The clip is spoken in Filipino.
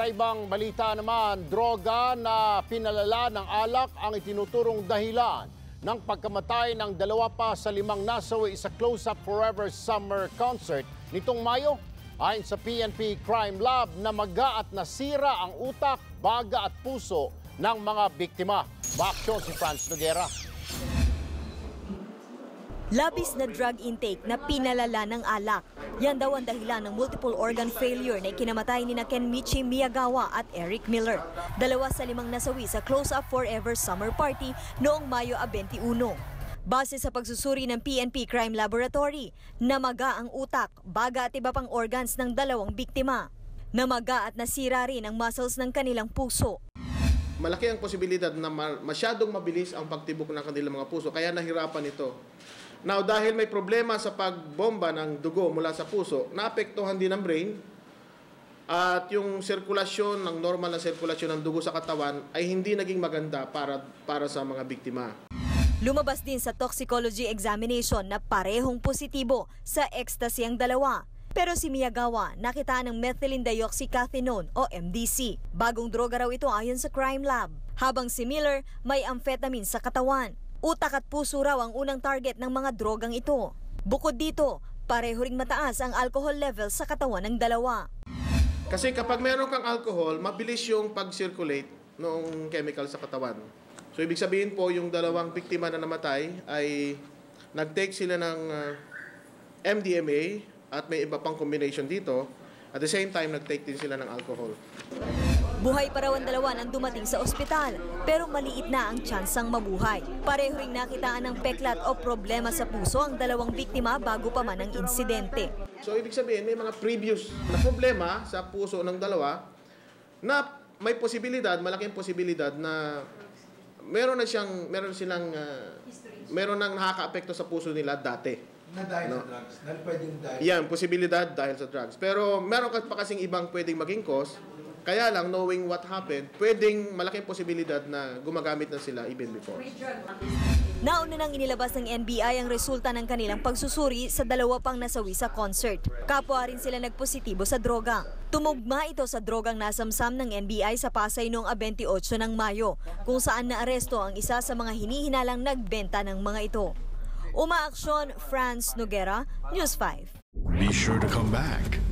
Sa ibang balita naman, droga na pinalala ng alak ang itinuturong dahilan ng pagkamatay ng dalawa pa sa limang nasawi sa Close Up Forever Summer Concert nitong Mayo. Ayon sa PNP Crime Lab, namaga at nasira ang utak, baga at puso ng mga biktima. Baksyon si Franz Noguera. Labis na drug intake na pinalala ng alak. Yan daw ang dahilan ng multiple organ failure na ikinamatay ni na Kenmichi Miyagawa at Eric Miller. Dalawa sa limang nasawi sa Close Up Forever Summer Party noong Mayo 21. Base sa pagsusuri ng PNP Crime Laboratory, namaga ang utak, baga at iba pang organs ng dalawang biktima. Namaga at nasira rin ang muscles ng kanilang puso. malaki ang posibilidad na ma- masyadong mabilis ang pagtibok ng kanilang mga puso, kaya nahirapan ito. Now, dahil may problema sa pagbomba ng dugo mula sa puso, naapektuhan din ang brain at yung sirkulasyon, ng normal na sirkulasyon ng dugo sa katawan ay hindi naging maganda para, para sa mga biktima. Lumabas din sa toxicology examination na parehong positibo sa ecstasy ang dalawa. Pero si Miyagawa nakita ng methylene dioxycathinone o MDC. Bagong droga raw ito ayon sa crime lab. Habang si Miller may amphetamine sa katawan. Utak at puso raw ang unang target ng mga drogang ito. Bukod dito, pareho ring mataas ang alcohol level sa katawan ng dalawa. Kasi kapag meron kang alcohol, mabilis yung pag-circulate ng chemical sa katawan. So ibig sabihin po yung dalawang biktima na namatay ay nag-take sila ng uh, MDMA at may iba pang combination dito. At the same time, nag-take din sila ng alcohol. Buhay pa raw ang dalawa nang dumating sa ospital, pero maliit na ang tsansang mabuhay. Pareho ring nakitaan ng peklat o problema sa puso ang dalawang biktima bago pa man ang insidente. So ibig sabihin, may mga previous na problema sa puso ng dalawa na may posibilidad, malaking posibilidad na meron na siyang meron silang uh, meron nang nakakaapekto sa puso nila dati. Na dahil No. sa drugs. Dahil pwedeng dahil. Yan, posibilidad dahil sa drugs. Pero meron ka pa kasing ibang pwedeng maging cause. Kaya lang, knowing what happened, pwedeng malaking posibilidad na gumagamit na sila even before. Nauna nang inilabas ng NBI ang resulta ng kanilang pagsusuri sa dalawa pang nasawi sa concert. Kapwa rin sila nagpositibo sa droga. Tumugma ito sa drogang nasamsam ng NBI sa Pasay noong 28 ng Mayo, kung saan naaresto ang isa sa mga hinihinalang nagbenta ng mga ito. Umaaksyon, Franz Noguera, News 5. Be sure to come back.